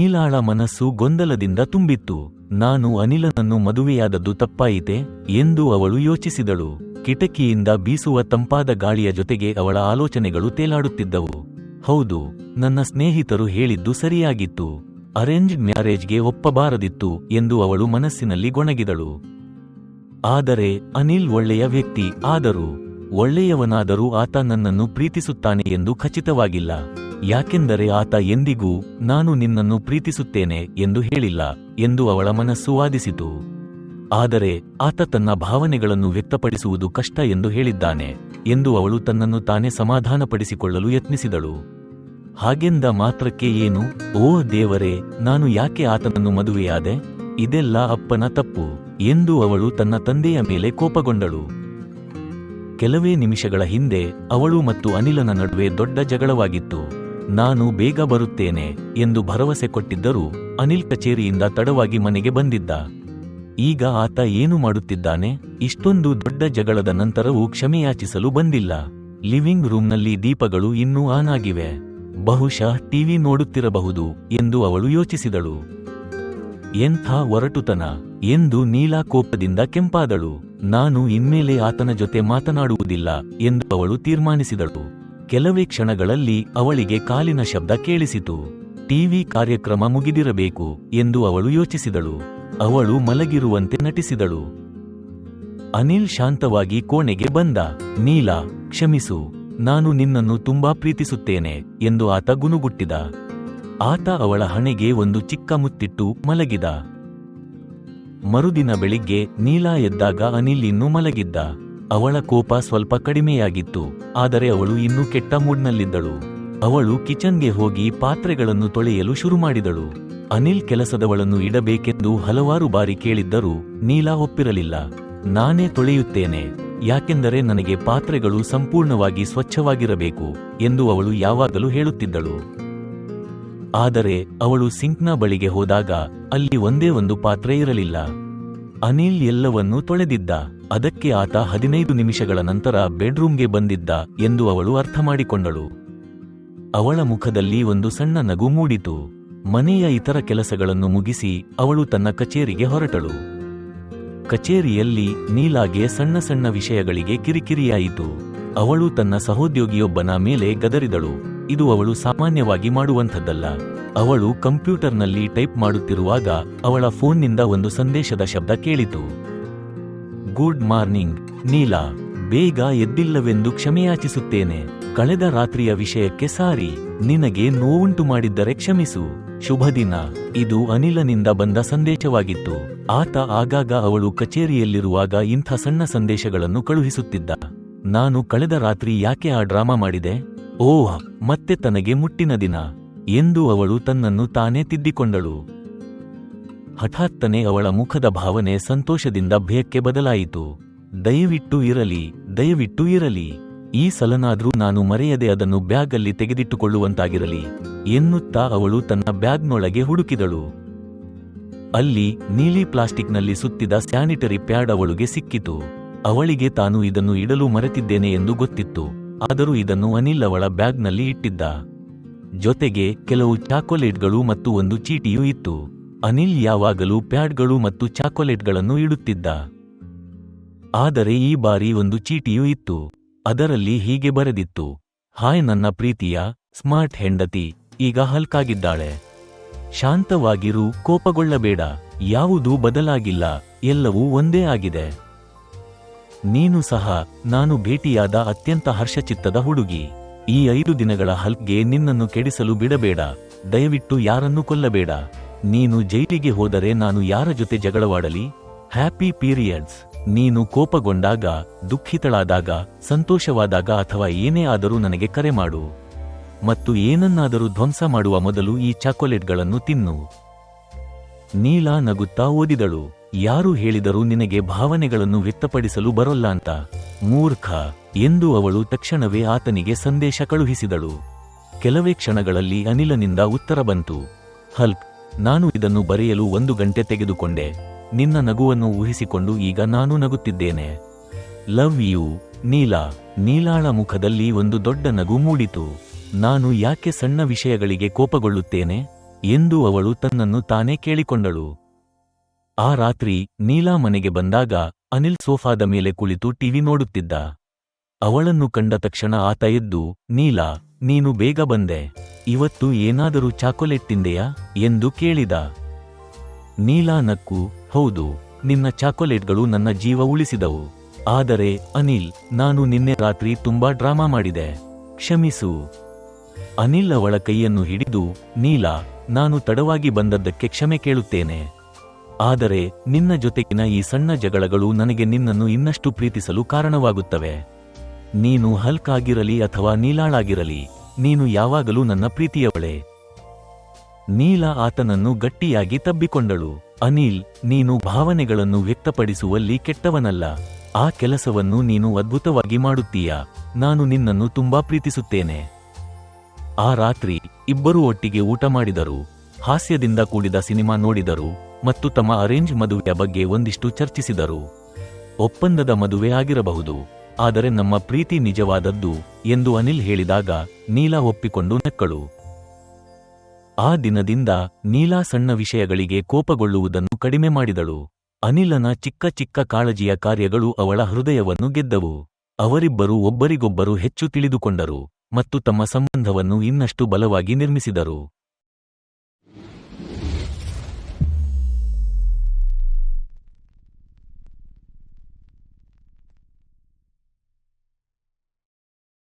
ನೀಲಾಳ ಮನಸ್ಸು ಗೊಂದಲದಿಂದ ತುಂಬಿತ್ತು. ನಾನು ಅನಿಲನನ್ನು ಮದುವೆಯಾದದ್ದು ತಪ್ಪಾಯಿತೆ ಎಂದು ಅವಳು ಯೋಚಿಸಿದಳು. ಕಿಟಕಿಯಿಂದ ಬೀಸುವ ತಂಪಾದ ಗಾಳಿಯ ಜೊತೆಗೆ ಅವಳ ಆಲೋಚನೆಗಳು ತೇಲಾಡುತ್ತಿದ್ದವು. ಹೌದು, ನನ್ನ ಸ್ನೇಹಿತರು ಹೇಳಿದ್ದು ಸರಿಯಾಗಿತ್ತು. ಅರೇಂಜ್ ಮ್ಯಾರೇಜ್ಗೆ ಒಪ್ಪಬಾರದಿತ್ತು ಎಂದು ಅವಳು ಮನಸ್ಸಿನಲ್ಲಿ ಗೊಣಗಿದಳು. ಆದರೆ, ಅನಿಲ್ ಒಳ್ಳೆಯ ವ್ಯಕ್ತಿ, ಆದರೂ ಒಳ್ಳೆಯವನಾದರೂ ಆತ ನನ್ನನ್ನು ಪ್ರೀತಿಸುತ್ತಾನೆ ಎಂದು ಖಚಿತವಾಗಿಲ್ಲ. ಯಾಕೆಂದರೆ ಆತ ಎಂದಿಗೂ ನಾನು ನಿನ್ನನ್ನು ಪ್ರೀತಿಸುತ್ತೇನೆ ಎಂದು ಹೇಳಿಲ್ಲ ಎಂದು ಅವಳ ಮನಸ್ಸು ವಾದಿಸಿತು. ಆದರೆ ಆತ ತನ್ನ ಭಾವನೆಗಳನ್ನು ವ್ಯಕ್ತಪಡಿಸುವುದು ಕಷ್ಟ ಎಂದು ಹೇಳಿದ್ದಾನೆ ಎಂದು ಅವಳು ತನ್ನನ್ನು ತಾನೇ ಸಮಾಧಾನಪಡಿಸಿಕೊಳ್ಳಲು ಯತ್ನಿಸಿದಳು. ಹಾಗೆಂದ ಮಾತ್ರಕ್ಕೆ ಏನು, ಓ ದೇವರೇ, ನಾನು ಯಾಕೆ ಆತನನ್ನು ಮದುವೆಯಾದೆ? ಇದೆಲ್ಲ ಅಪ್ಪನ ತಪ್ಪು ಎಂದು ಅವಳು ತನ್ನ ತಂದೆಯ ಮೇಲೆ ಕೋಪಗೊಂಡಳು. ಕೆಲವೇ ನಿಮಿಷಗಳ ಹಿಂದೆ ಅವಳು ಮತ್ತು ಅನಿಲನ ನಡುವೆ ದೊಡ್ಡ ಜಗಳವಾಗಿತ್ತು. ನಾನು ಬೇಗ ಬರುತ್ತೇನೆ ಎಂದು ಭರವಸೆ ಕೊಟ್ಟಿದ್ದರೂ ಅನಿಲ್ ಕಚೇರಿಯಿಂದ ತಡವಾಗಿ ಮನೆಗೆ ಬಂದಿದ್ದ. ಈಗ ಆತ ಏನು ಮಾಡುತ್ತಿದ್ದಾನೆ? ಇಷ್ಟೊಂದು ದೊಡ್ಡ ಜಗಳದ ನಂತರವೂ ಕ್ಷಮೆಯಾಚಿಸಲು ಬಂದಿಲ್ಲ. ಲಿವಿಂಗ್ ರೂಮ್ನಲ್ಲಿ ದೀಪಗಳು ಇನ್ನೂ ಆನ್ ಆಗಿವೆ. ಬಹುಶಃ ಟಿವಿ ನೋಡುತ್ತಿರಬಹುದು ಎಂದು ಅವಳು ಯೋಚಿಸಿದಳು. ಎಂಥ ಒರಟುತನ ಎಂದು ನೀಲಾ ಕೋಪದಿಂದ ಕೆಂಪಾದಳು. ನಾನು ಇನ್ಮೇಲೆ ಆತನ ಜೊತೆ ಮಾತನಾಡುವುದಿಲ್ಲ ಎಂದು ಅವಳು ತೀರ್ಮಾನಿಸಿದಳು. ಕೆಲವೇ ಕ್ಷಣಗಳಲ್ಲಿ ಅವಳಿಗೆ ಕಾಲಿನ ಶಬ್ದ ಕೇಳಿಸಿತು. ಟಿವಿ ಕಾರ್ಯಕ್ರಮ ಮುಗಿದಿರಬೇಕು ಎಂದು ಅವಳು ಯೋಚಿಸಿದಳು. ಅವಳು ಮಲಗಿರುವಂತೆ ನಟಿಸಿದಳು. ಅನಿಲ್ ಶಾಂತವಾಗಿ ಕೋಣೆಗೆ ಬಂದ. ನೀಲಾ, ಕ್ಷಮಿಸು. ನಾನು ನಿನ್ನನ್ನು ತುಂಬಾ ಪ್ರೀತಿಸುತ್ತೇನೆ, ಎಂದು ಆತ ಗುನುಗುಟ್ಟಿದ. ಆತ ಅವಳ ಹಣೆಗೆ ಒಂದು ಚಿಕ್ಕ ಮುತ್ತಿಟ್ಟು ಮಲಗಿದ. ಮರುದಿನ ಬೆಳಿಗ್ಗೆ ನೀಲಾ ಎದ್ದಾಗ ಅನಿಲ್ ಇನ್ನೂ ಮಲಗಿದ್ದ. ಅವಳ ಕೋಪ ಸ್ವಲ್ಪ ಕಡಿಮೆಯಾಗಿತ್ತು, ಆದರೆ ಅವಳು ಇನ್ನೂ ಕೆಟ್ಟ ಮೂಡ್ನಲ್ಲಿದ್ದಳು. ಅವಳು ಕಿಚನ್ಗೆ ಹೋಗಿ ಪಾತ್ರೆಗಳನ್ನು ತೊಳೆಯಲು ಶುರು ಮಾಡಿದಳು. ಅನಿಲ್ ಕೆಲಸದವಳನ್ನು ಇಡಬೇಕೆಂದು ಹಲವಾರು ಬಾರಿ ಕೇಳಿದ್ದರೂ ನೀಲಾ ಒಪ್ಪಿರಲಿಲ್ಲ. ನಾನೇ ತೊಳೆಯುತ್ತೇನೆ, ಯಾಕೆಂದರೆ ನನಗೆ ಪಾತ್ರೆಗಳು ಸಂಪೂರ್ಣವಾಗಿ ಸ್ವಚ್ಛವಾಗಿರಬೇಕು ಎಂದು ಅವಳು ಯಾವಾಗಲೂ ಹೇಳುತ್ತಿದ್ದಳು. ಆದರೆ ಅವಳು ಸಿಂಕ್ನ ಬಳಿಗೆ ಹೋದಾಗ ಅಲ್ಲಿ ಒಂದೇ ಒಂದು ಪಾತ್ರೆ ಇರಲಿಲ್ಲ. ಅನಿಲ್ ಎಲ್ಲವನ್ನೂ ತೊಳೆದಿದ್ದ. ಅದಕ್ಕೆ ಆತ ಹದಿನೈದು ನಿಮಿಷಗಳ ನಂತರ ಬೆಡ್ರೂಮ್ಗೆ ಬಂದಿದ್ದ ಎಂದು ಅವಳು ಅರ್ಥ ಮಾಡಿಕೊಂಡಳು ಅವಳ ಮುಖದಲ್ಲಿ ಒಂದು ಸಣ್ಣ ನಗು ಮೂಡಿತು. ಮನೆಯ ಇತರ ಕೆಲಸಗಳನ್ನು ಮುಗಿಸಿ ಅವಳು ತನ್ನ ಕಚೇರಿಗೆ ಹೊರಟಳು. ಕಚೇರಿಯಲ್ಲಿ ನೀಲಾಗೆ ಸಣ್ಣ ಸಣ್ಣ ವಿಷಯಗಳಿಗೆ ಕಿರಿಕಿರಿಯಾಯಿತು. ಅವಳು ತನ್ನ ಸಹೋದ್ಯೋಗಿಯೊಬ್ಬನ ಮೇಲೆ ಗದರಿದಳು. ಇದು ಅವಳು ಸಾಮಾನ್ಯವಾಗಿ ಮಾಡುವಂಥದ್ದಲ್ಲ. ಅವಳು ಕಂಪ್ಯೂಟರ್ನಲ್ಲಿ ಟೈಪ್ ಮಾಡುತ್ತಿರುವಾಗ ಅವಳ ಫೋನ್ನಿಂದ ಒಂದು ಸಂದೇಶದ ಶಬ್ದ ಕೇಳಿತು. Good morning, Neela. ಬೇಗ ಎದ್ದಿಲ್ಲವೆಂದು ಕ್ಷಮೆಯಾಚಿಸುತ್ತೇನೆ. ಕಳೆದ ರಾತ್ರಿಯ ವಿಷಯಕ್ಕೆ ಸಾರಿ. ನಿನಗೆ ನೋವುಂಟು ಮಾಡಿದ್ದರೆ ಕ್ಷಮಿಸು. ಶುಭ ದಿನ. ಇದು ಅನಿಲನಿಂದ ಬಂದ ಸಂದೇಶವಾಗಿತ್ತು. ಆತ ಆಗಾಗ ಅವಳು ಕಚೇರಿಯಲ್ಲಿರುವಾಗ ಇಂಥ ಸಣ್ಣ ಸಂದೇಶಗಳನ್ನು ಕಳುಹಿಸುತ್ತಿದ್ದ. ನಾನು ಕಳೆದ ರಾತ್ರಿ ಯಾಕೆ ಆ ಡ್ರಾಮಾ ಮಾಡಿದೆ? ಓಹ್ ಮತ್ತೆ ತನಗೆ ಮುಟ್ಟಿನ ದಿನ ಎಂದು ಅವಳು ತನ್ನನ್ನು ತಾನೇ ತಿದ್ದಿಕೊಂಡಳು. ಹಠಾತ್ತನೆ ಅವಳ ಮುಖದ ಭಾವನೆ ಸಂತೋಷದಿಂದ ಭಯಕ್ಕೆ ಬದಲಾಯಿತು. ದಯವಿಟ್ಟು ಇರಲಿ ದಯವಿಟ್ಟು ಇರಲಿ, ಈ ಸಲನಾದ್ರೂ ನಾನು ಮರೆಯದೆ ಅದನ್ನು ಬ್ಯಾಗಲ್ಲಿ ತೆಗೆದಿಟ್ಟುಕೊಳ್ಳುವಂತಾಗಿರಲಿ ಎನ್ನುತ್ತಾ ಅವಳು ತನ್ನ ಬ್ಯಾಗ್ನೊಳಗೆ ಹುಡುಕಿದಳು. ಅಲ್ಲಿ ನೀಲಿ ಪ್ಲಾಸ್ಟಿಕ್ನಲ್ಲಿ ಸುತ್ತಿದ ಸ್ಯಾನಿಟರಿ ಪ್ಯಾಡ್ ಅವಳಿಗೆ ಸಿಕ್ಕಿತು. ಅವಳಿಗೆ ತಾನು ಇದನ್ನು ಇಡಲು ಮರೆತಿದ್ದೇನೆ ಎಂದು ಗೊತ್ತಿತ್ತು. ಆದರೂ ಇದನ್ನು ಅನಿಲ್ ಅವಳ ಬ್ಯಾಗ್ನಲ್ಲಿ ಇಟ್ಟಿದ್ದ. ಜೊತೆಗೆ ಕೆಲವು ಚಾಕೊಲೇಟ್ಗಳು ಮತ್ತು ಒಂದು ಚೀಟಿಯೂ ಇತ್ತು. ಅನಿಲ್ ಯಾವಾಗಲೂ ಪ್ಯಾಡ್ಗಳು ಮತ್ತು ಚಾಕೊಲೇಟ್ಗಳನ್ನು ಇಡುತ್ತಿದ್ದ. ಆದರೆ ಈ ಬಾರಿ ಒಂದು ಚೀಟಿಯೂ ಇತ್ತು. ಅದರಲ್ಲಿ ಹೀಗೆ ಬರೆದಿತ್ತು, ಹಾಯ್ ನನ್ನ ಪ್ರೀತಿಯ, ಸ್ಮಾರ್ಟ್ ಹೆಂಡತಿ, ಈಗ ಹಲ್ಕಾಗಿದ್ದಾಳೆ ಶಾಂತವಾಗಿರು, ಕೋಪಗೊಳ್ಳಬೇಡ, ಯಾವುದೂ ಬದಲಾಗಿಲ್ಲ, ಎಲ್ಲವೂ ಒಂದೇ ಆಗಿದೆ. ನೀನು ಸಹ ನಾನು ಭೇಟಿಯಾದ ಅತ್ಯಂತ ಹರ್ಷಚಿತ್ತದ ಹುಡುಗಿ. ಈ ಐದು ದಿನಗಳ ಹಲ್ಗೆ ನಿನ್ನನ್ನು ಕೆಡಿಸಲು ಬಿಡಬೇಡ. ದಯವಿಟ್ಟು ಯಾರನ್ನೂ ಕೊಲ್ಲಬೇಡ. ನೀನು ಜೈಲಿಗೆ ಹೋದರೆ ನಾನು ಯಾರ ಜೊತೆ ಜಗಳವಾಡಲಿ? Happy periods. ನೀನು ಕೋಪಗೊಂಡಾಗ, ದುಃಖಿತಳಾದಾಗ, ಸಂತೋಷವಾದಾಗ ಅಥವಾ ಏನೇ ಆದರೂ ನನಗೆ ಕರೆ ಮಾಡು. ಮತ್ತು ಏನನ್ನಾದರೂ ಧ್ವಂಸ ಮಾಡುವ ಮೊದಲು ಈ ಚಾಕೊಲೇಟ್ಗಳನ್ನು ತಿನ್ನು. ನೀಲಾ ನಗುತ್ತಾ ಓದಿದಳು. ಯಾರು ಹೇಳಿದರೂ ನಿನಗೆ ಭಾವನೆಗಳನ್ನು ವ್ಯಕ್ತಪಡಿಸಲು ಬರೋಲ್ಲ ಅಂತ. ಮೂರ್ಖ, ಎಂದು ಅವಳು ತಕ್ಷಣವೇ ಆತನಿಗೆ ಸಂದೇಶ ಕಳುಹಿಸಿದಳು. ಕೆಲವೇ ಕ್ಷಣಗಳಲ್ಲಿ ಅನಿಲನಿಂದ ಉತ್ತರ ಬಂತು. ಹಲ್ಕ್ ನಾನು ಇದನ್ನು ಬರೆಯಲು ಒಂದು ಗಂಟೆ ತೆಗೆದುಕೊಂಡೆ. ನಿನ್ನ ನಗುವನ್ನು ಊಹಿಸಿಕೊಂಡು ಈಗ ನಾನು ನಗುತ್ತಿದ್ದೇನೆ. Love you, Neela. ನೀಲಾಳ ಮುಖದಲ್ಲಿ ಒಂದು ದೊಡ್ಡ ನಗು ಮೂಡಿತು. ನಾನು ಯಾಕೆ ಸಣ್ಣ ವಿಷಯಗಳಿಗೆ ಕೋಪಗೊಳ್ಳುತ್ತೇನೆ? ಎಂದು ಅವಳು ತನ್ನನ್ನು ತಾನೇ ಕೇಳಿಕೊಂಡಳು. ಆ ರಾತ್ರಿ ನೀಲಾ ಮನೆಗೆ ಬಂದಾಗ ಅನಿಲ್ ಸೋಫಾದ ಮೇಲೆ ಕುಳಿತು ಟಿವಿ ನೋಡುತ್ತಿದ್ದ. ಅವಳನ್ನು ಕಂಡ ತಕ್ಷಣ ಆತ ಎದ್ದು, ನೀಲಾ, ನೀನು ಬೇಗ ಬಂದೆ. ಇವತ್ತು ಏನಾದರೂ ಚಾಕೊಲೇಟ್ ತಿಂದೆಯಾ? ಎಂದು ಕೇಳಿದ. ನೀಲಾ ನಕ್ಕು, ಹೌದು, ನಿನ್ನ ಚಾಕೊಲೇಟ್ಗಳು ನನ್ನ ಜೀವ ಉಳಿಸಿದವು. ಆದರೆ ಅನಿಲ್, ನಾನು ನಿನ್ನೆ ರಾತ್ರಿ ತುಂಬಾ ಡ್ರಾಮಾ ಮಾಡಿದೆ. ಕ್ಷಮಿಸು. ಅನಿಲ್ ಅವಳ ಕೈಯನ್ನು ಹಿಡಿದು, ನೀಲಾ, ನಾನು ತಡವಾಗಿ ಬಂದದ್ದಕ್ಕೆ ಕ್ಷಮೆ ಕೇಳುತ್ತೇನೆ. ಆದರೆ ನಿನ್ನ ಜೊತೆಗಿನ ಈ ಸಣ್ಣ ಜಗಳಗಳು ನನಗೆ ನಿನ್ನನ್ನು ಇನ್ನಷ್ಟು ಪ್ರೀತಿಸಲು ಕಾರಣವಾಗುತ್ತವೆ. ನೀನು ಹಲ್ಕ್ ಆಗಿರಲಿ ಅಥವಾ ನೀಲಾಳಾಗಿರಲಿ, ನೀನು ಯಾವಾಗಲೂ ನನ್ನ ಪ್ರೀತಿಯವಳೆ. ನೀಲ ಆತನನ್ನು ಗಟ್ಟಿಯಾಗಿ ತಬ್ಬಿಕೊಂಡಳು. ಅನಿಲ್, ನೀನು ಭಾವನೆಗಳನ್ನು ವ್ಯಕ್ತಪಡಿಸುವಲ್ಲಿ ಕೆಟ್ಟವನಲ್ಲ. ಆ ಕೆಲಸವನ್ನು ನೀನು ಅದ್ಭುತವಾಗಿ ಮಾಡುತ್ತೀಯ? ನಾನು ನಿನ್ನನ್ನು ತುಂಬಾ ಪ್ರೀತಿಸುತ್ತೇನೆ. ಆ ರಾತ್ರಿ ಇಬ್ಬರೂ ಒಟ್ಟಿಗೆ ಊಟ ಮಾಡಿದರು. ಹಾಸ್ಯದಿಂದ ಕೂಡಿದ ಸಿನಿಮಾ ನೋಡಿದರು. ಮತ್ತು ತಮ್ಮ ಅರೇಂಜ್ ಮದುವೆಯ ಬಗ್ಗೆ ಒಂದಿಷ್ಟು ಚರ್ಚಿಸಿದರು. ಒಪ್ಪಂದದ ಮದುವೆ ಆಗಿರಬಹುದು, ಆದರೆ ನಮ್ಮ ಪ್ರೀತಿ ನಿಜವಾದದ್ದು ಎಂದು ಅನಿಲ್ ಹೇಳಿದಾಗ ನೀಲಾ ಒಪ್ಪಿಕೊಂಡು ನಕ್ಕಳು. ಆ ದಿನದಿಂದ ನೀಲಾ ಸಣ್ಣ ವಿಷಯಗಳಿಗೆ ಕೋಪಗೊಳ್ಳುವುದನ್ನು ಕಡಿಮೆ ಮಾಡಿದಳು. ಅನಿಲನ ಚಿಕ್ಕ ಚಿಕ್ಕ ಕಾಳಜಿಯ ಕಾರ್ಯಗಳು ಅವಳ ಹೃದಯವನ್ನು ಗೆದ್ದವು. ಅವರಿಬ್ಬರು ಒಬ್ಬರಿಗೊಬ್ಬರು ಹೆಚ್ಚು ತಿಳಿದುಕೊಂಡರು ಮತ್ತು ತಮ್ಮ ಸಂಬಂಧವನ್ನು ಇನ್ನಷ್ಟು ಬಲವಾಗಿ ನಿರ್ಮಿಸಿದರು.